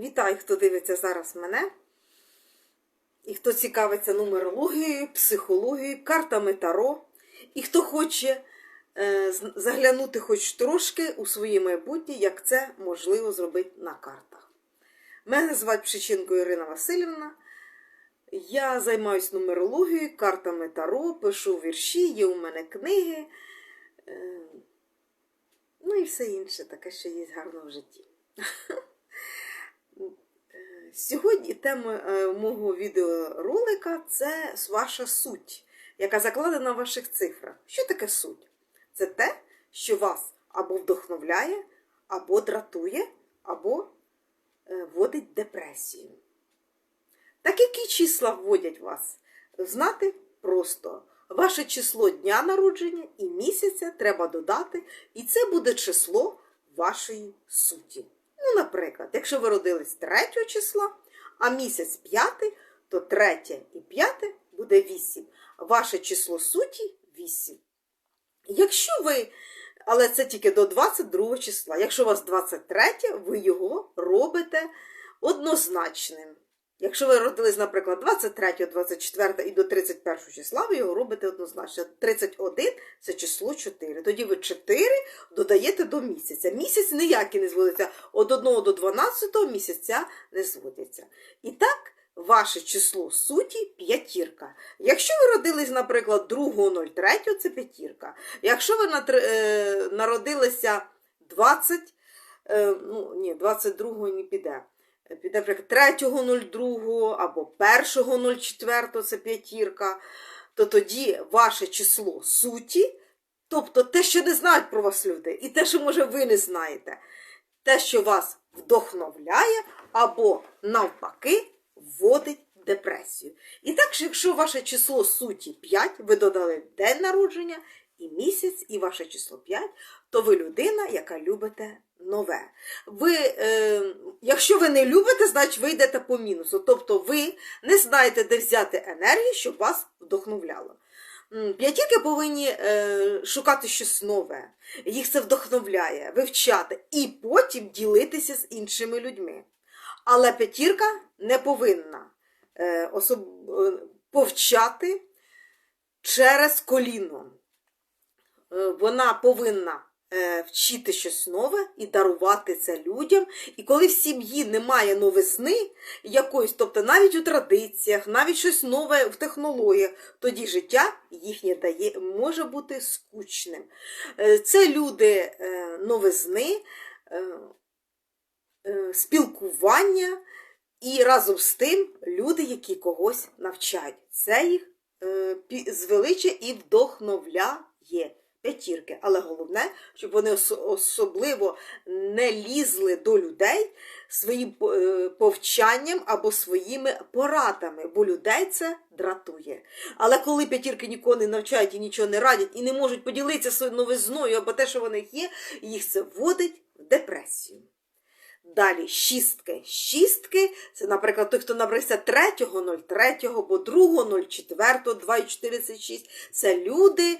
Вітаю, хто дивиться зараз мене. І хто цікавиться нумерологією, психологією, картами Таро. І хто хоче е, заглянути хоч трошки у своє майбутнє, як це можливо зробити на картах. Мене звати Пшиченко Ірина Васильівна. Я займаюся нумерологією, картами Таро, пишу вірші, є у мене книги. Е, ну і все інше, таке, що є гарно в житті. Сьогодні тема е, мого відеоролика це ваша суть, яка закладена в ваших цифрах. Що таке суть? Це те, що вас або вдохновляє, або дратує, або е, вводить депресію. Так які числа вводять вас? Знати просто. Ваше число дня народження і місяця треба додати, і це буде число вашої суті. Ну, наприклад, якщо ви родились 3 числа, а місяць 5, то 3 і 5 буде 8. Ваше число суті 8. Якщо ви, але це тільки до 22 числа, якщо у вас 23, ви його робите однозначним. Якщо ви родились, наприклад, 23, 24 і до 31 числа, ви його робите однозначно. 31 це число 4. Тоді ви 4 додаєте до місяця. Місяць ніякий не зводиться. Від 1 до 12 місяця не зводиться. І так, ваше число суті п'ятірка. Якщо ви родились, наприклад, 2.03, це п'ятірка. Якщо ви е, народилися 20, е, ну, ні, 22 не піде. Наприклад, 3.02 або 1.04, це п'ятірка, то тоді ваше число суті, тобто те, що не знають про вас люди, і те, що, може, ви не знаєте, те, що вас вдохновляє, або навпаки вводить депресію. І так, що якщо ваше число суті 5, ви додали день народження, і місяць, і ваше число 5, то ви людина, яка любите нове. Ви, е, якщо ви не любите, значить ви йдете по мінусу. Тобто ви не знаєте, де взяти енергію, щоб вас вдохновляло. П'ятірки повинні е, шукати щось нове, їх це вдохновляє, вивчати і потім ділитися з іншими людьми. Але п'ятірка не повинна е, особ... е, повчати через коліно. Е, Вона повинна вчити щось нове і дарувати це людям. І коли в сім'ї немає новизни якоїсь, тобто навіть у традиціях, навіть щось нове в технологіях, тоді життя їхнє дає, може бути скучним. Е, Це люди е, новизни, е, е, спілкування і разом з тим люди, які когось навчають. Це їх е, і вдохновляє п'ятірки. Але головне, щоб вони особливо не лізли до людей своїм е, повчанням або своїми порадами, бо людей це дратує. Але коли п'ятірки нікого не навчають і нічого не радять, і не можуть поділитися своєю новизною або те, що в них є, їх це вводить в депресію. Далі шістки. Шістки це, наприклад, той, хто набрався 3.03 бо 2.04, 2.46. Це люди,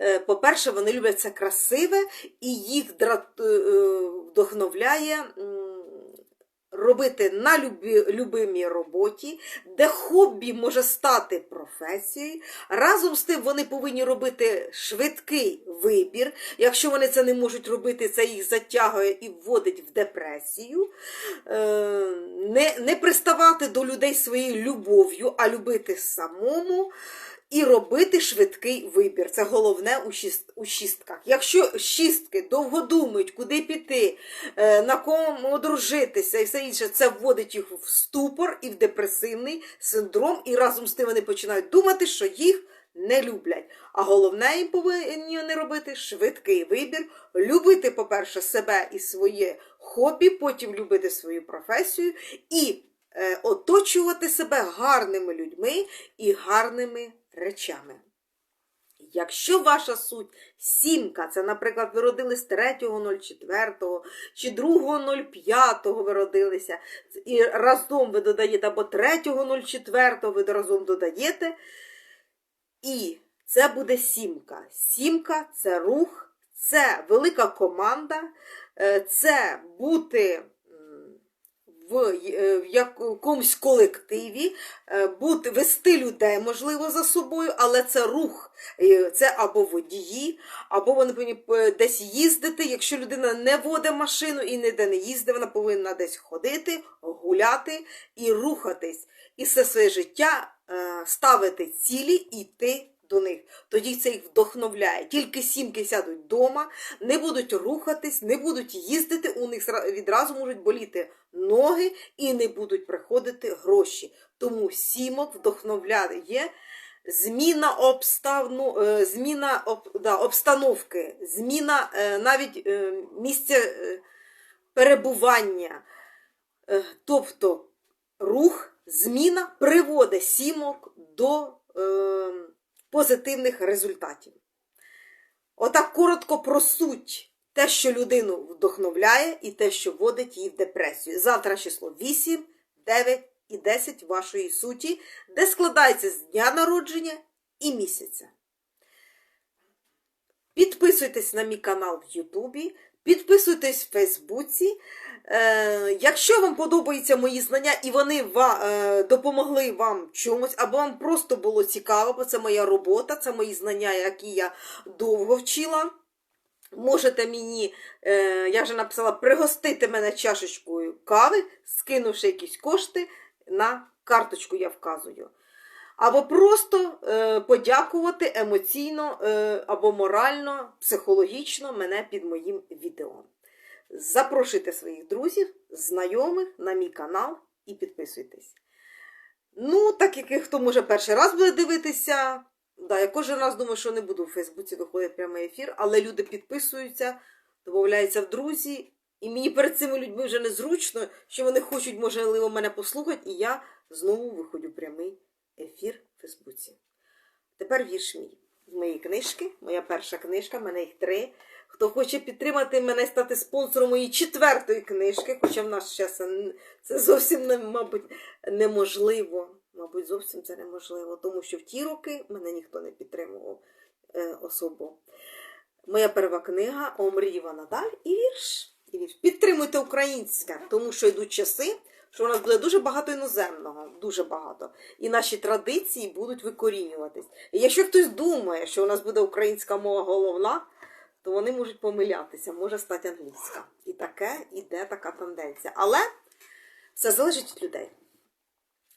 е, по-перше, вони люблять це красиве, і їх е, вдохновляє м, робити на любі, любимій роботі, де хобі може стати професією. Разом з тим вони повинні робити швидкий вибір. Якщо вони це не можуть робити, це їх затягує і вводить в депресію. Е, Не, не приставати до людей своєю любов'ю, а любити самому. І робити швидкий вибір. Це головне у, шіст, у шістках. Якщо шістки довго думають, куди піти, е, на кому одружитися і все інше, це вводить їх в ступор і в депресивний синдром, і разом з тим вони починають думати, що їх не люблять. А головне їм повинні вони робити швидкий вибір, любити, по-перше, себе і своє хобі, потім любити свою професію і оточувати себе гарними людьми і гарними речами. Якщо ваша суть сімка, це, наприклад, ви родились 3.04 чи 2.05 ви родилися, і разом ви додаєте, або 3.04 ви разом додаєте, і це буде сімка. Сімка це рух, це велика команда, е, це бути в, е, в якомусь колективі, е, бути, вести людей, можливо, за собою, але це рух. Е, Це або водії, або вони повинні десь їздити. Якщо людина не водить машину і ніде не їздить, вона повинна десь ходити, гуляти і рухатись. І все своє життя ставити цілі і йти до них. Тоді це їх вдохновляє. Тільки сімки сядуть вдома, не будуть рухатись, не будуть їздити, у них відразу можуть боліти ноги і не будуть приходити гроші. Тому сімок вдохновляє зміна, обставну, е, зміна об, да, обстановки, зміна е, навіть е, місця перебування. Тобто рух, зміна приводить сімок до е, позитивних результатів. Отак коротко про суть. Те, що людину вдохновляє, і те, що вводить її в депресію. Завтра число 8, 9 і 10 вашої суті, де складається з дня народження і місяця. Підписуйтесь на мій канал в Ютубі, підписуйтесь в Фейсбуці. Е, якщо вам подобаються мої знання і вони е, допомогли вам чомусь, або вам просто було цікаво, бо це моя робота, це мої знання, які я довго вчила. Можете мені, е, я вже написала, пригостити мене чашечкою кави, скинувши якісь кошти на карточку, я вказую. Або просто е, подякувати емоційно е, або морально, психологічно мене під моїм відео. Запрошуйте своїх друзів, знайомих на мій канал і підписуйтесь. Ну, так як хто може перший раз буде дивитися, да, я кожен раз думаю, що не буду в Фейсбуці виходити прямий ефір, але люди підписуються, додаються в друзі. І мені перед цими людьми вже незручно, що вони хочуть, можливо, мене послухати, і я знову виходжу прямий ефір в Фейсбуці. Тепер вірш мій з моєї книжки, моя перша книжка, в мене їх три. Хто хоче підтримати мене стати спонсором моєї четвертої книжки, хоча в нас час це зовсім мабуть, неможливо. Мабуть, зовсім це неможливо, тому що в ті роки мене ніхто не підтримував е, особо. Моя перша книга Омрієва Надаль і вірш. І вірш. Підтримуйте українське, тому що йдуть часи, що у нас буде дуже багато іноземного, дуже багато. І наші традиції будуть викорінюватись. І якщо хтось думає, що у нас буде українська мова головна, то вони можуть помилятися, може стати англійська. І таке іде така тенденція. Але все залежить від людей.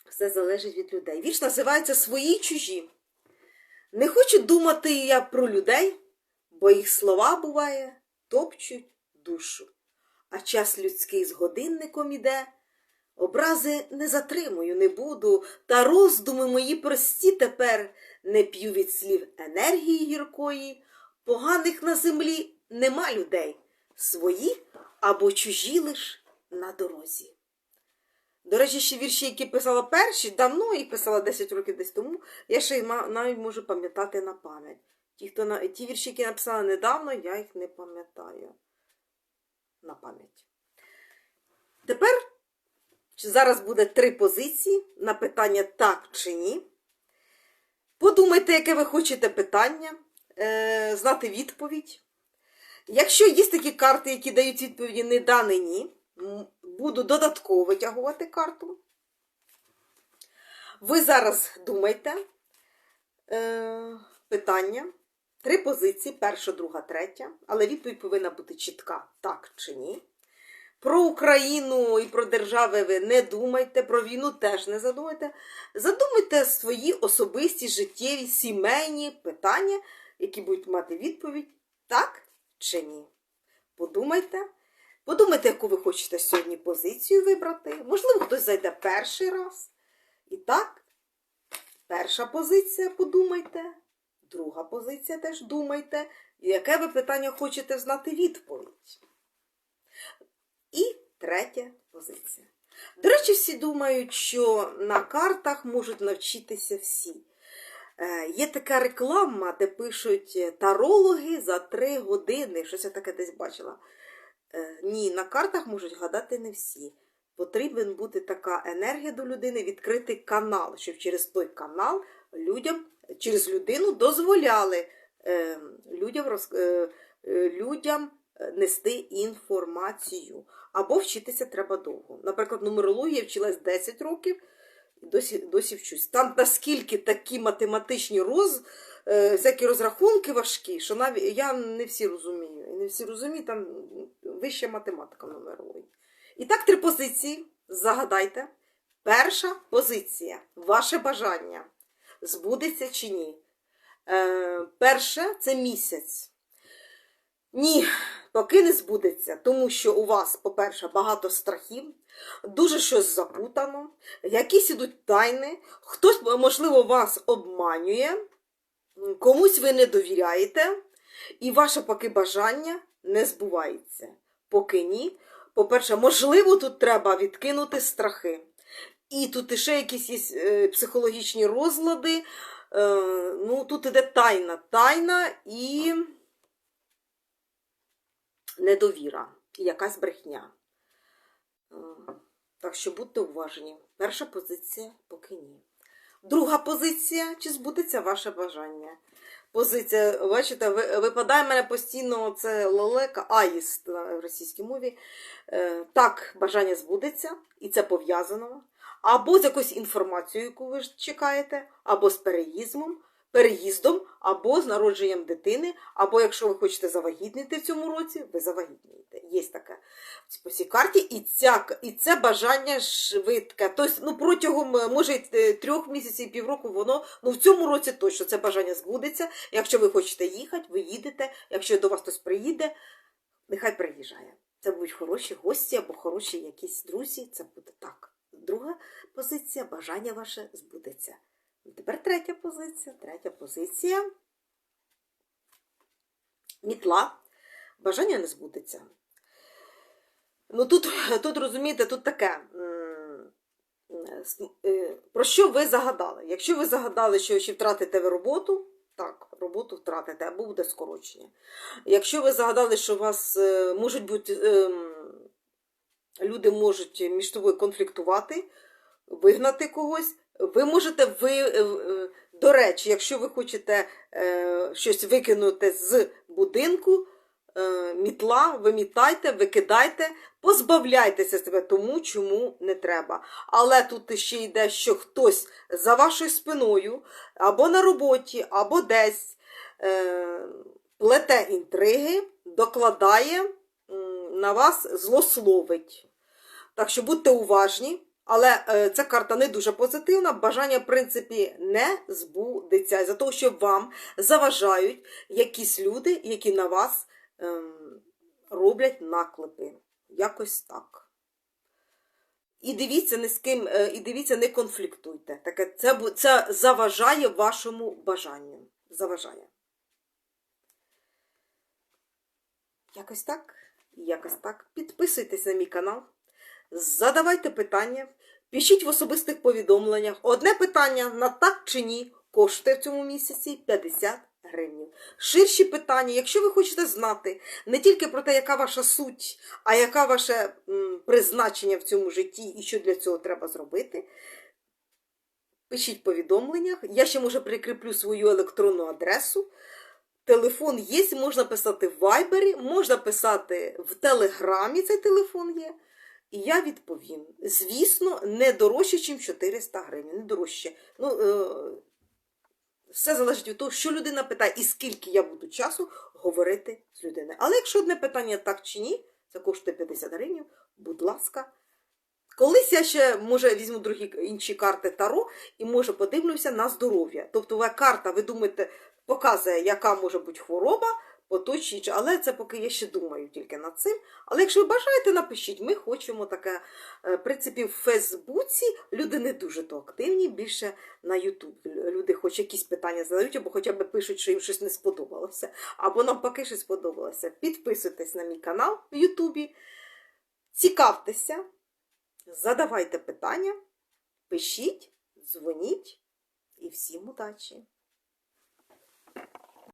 Все залежить від людей. Вірш називається Свої чужі. Не хочу думати я про людей, бо їх слова буває, топчуть душу. А час людський з годинником іде. Образи не затримую, не буду, та роздуми мої прості тепер не п'ю від слів енергії гіркої. Поганих на землі нема людей, свої або чужі лиш на дорозі. До речі, ще вірші, які писала перші, давно їх писала 10 років десь тому, я ще й навіть можу пам'ятати на пам'ять. Ті, хто на... Ті вірші, які написала недавно, я їх не пам'ятаю на пам'ять. Тепер зараз буде три позиції на питання так чи ні. Подумайте, яке ви хочете питання, е, знати відповідь. Якщо є такі карти, які дають відповіді не да, не ні, буду додатково витягувати карту. Ви зараз думайте е, питання. Три позиції: перша, друга, третя. Але відповідь повинна бути чітка, так чи ні. Про Україну і про держави ви не думайте, про війну теж не задумайте. Задумайте свої особисті, життєві, сімейні питання, які будуть мати відповідь так чи ні. Подумайте. Подумайте, яку ви хочете сьогодні позицію вибрати. Можливо, хтось зайде перший раз. І так, перша позиція подумайте, друга позиція теж думайте, яке ви питання хочете знати відповідь. І третя позиція. До речі, всі думають, що на картах можуть навчитися всі. Е, Є така реклама, де пишуть е, тарологи за три години. Щось я таке десь бачила. Е, Ні, на картах можуть гадати не всі. Потрібен бути така енергія до людини, відкрити канал, щоб через той канал людям, через людину дозволяли е, людям, людям нести інформацію. Або вчитися треба довго. Наприклад, нумерологія вчилась 10 років і досі, досі вчусь. Там наскільки такі математичні роз, е, всякі розрахунки важкі, що навіть я не всі розумію. І не всі розумію, там вища математика нумерології. І так, три позиції. Загадайте. Перша позиція ваше бажання. Збудеться чи ні? Е, перше це місяць. Ні, поки не збудеться, тому що у вас, по-перше, багато страхів, дуже щось запутано, якісь ідуть тайни, хтось, можливо, вас обманює, комусь ви не довіряєте, і ваше поки бажання не збувається. Поки ні. По-перше, можливо, тут треба відкинути страхи. І тут ще якісь є е, психологічні розлади. Е, ну, тут іде тайна, тайна і недовіра, якась брехня. Е, Так що будьте уважні. Перша позиція поки ні. Друга позиція чи збудеться ваше бажання? Позиція, бачите, ви- випадає в мене постійно це лелека, аїст на російській мові. Е, Так, бажання збудеться, і це пов'язано. Або з якоюсь інформацією, яку ви чекаєте, або з переїздом, переїздом, або з народженням дитини, або якщо ви хочете завагітнити в цьому році, ви завагітнієте. Є таке по цій карті, і, ця, і це бажання швидке. Тобто, ну, протягом, е, може, е, трьох місяців, півроку, воно, ну в цьому році точно це бажання збудеться. Якщо ви хочете їхати, ви їдете. Якщо до вас хтось приїде, нехай приїжджає. Це будуть хороші гості або хороші якісь друзі. Це буде так. Друга позиція бажання ваше збудеться. Тепер третя позиція. Третя позиція. Мітла. Бажання не збудеться. Ну тут, тут розумієте, тут таке. е, Про що ви загадали? Якщо ви загадали, що ще втратите ви роботу, так, роботу втратите, або буде скорочення. Якщо ви загадали, що у вас е, можуть бути ем, люди можуть між собою конфліктувати, вигнати когось, ви можете ви. е, е, До речі, якщо ви хочете е, щось викинути з будинку, мітла, вимітайте, викидайте, позбавляйтеся себе тому, чому не треба. Але тут ще йде, що хтось за вашою спиною, або на роботі, або десь плете інтриги, докладає на вас, злословить. Так що будьте уважні. Але е, ця карта не дуже позитивна. Бажання, в принципі, не збудеться. За того, що вам заважають якісь люди, які на вас ем, роблять наклепи. Якось так. І дивіться, не з ким, е, і дивіться, не конфліктуйте. Таке, це, це заважає вашому бажанню. Заважає. Якось так. Якось так. Підписуйтесь на мій канал. Задавайте питання, пишіть в особистих повідомленнях. Одне питання на так чи ні коштує в цьому місяці 50 гривень. Ширші питання, якщо ви хочете знати не тільки про те, яка ваша суть, а яка ваше призначення в цьому житті і що для цього треба зробити. Пишіть в повідомленнях. Я ще може прикріплю свою електронну адресу. Телефон є, можна писати в Вайбері, можна писати в Телеграмі, цей телефон є. І я відповім. Звісно, не дорожче, ніж 400 гривень. Не дорожче. Ну, е, все залежить від того, що людина питає і скільки я буду часу говорити з людиною. Але якщо одне питання так чи ні, це коштує 50 гривень, будь ласка. Колись я ще, може, візьму другі інші карти Таро і може подивлюся на здоров'я. Тобто, карта, ви думаєте, показує, яка може бути хвороба, по той чи іншій. Але це поки я ще думаю тільки над цим. Але якщо ви бажаєте, напишіть, ми хочемо таке. Е, В принципі, в Фейсбуці люди не дуже то активні, більше на Ютуб. Люди хоч якісь питання задають, або хоча б пишуть, що їм щось не сподобалося, або навпаки, щось сподобалося. Підписуйтесь на мій канал в Ютубі, цікавтеся, задавайте питання, пишіть, дзвоніть і всім удачі!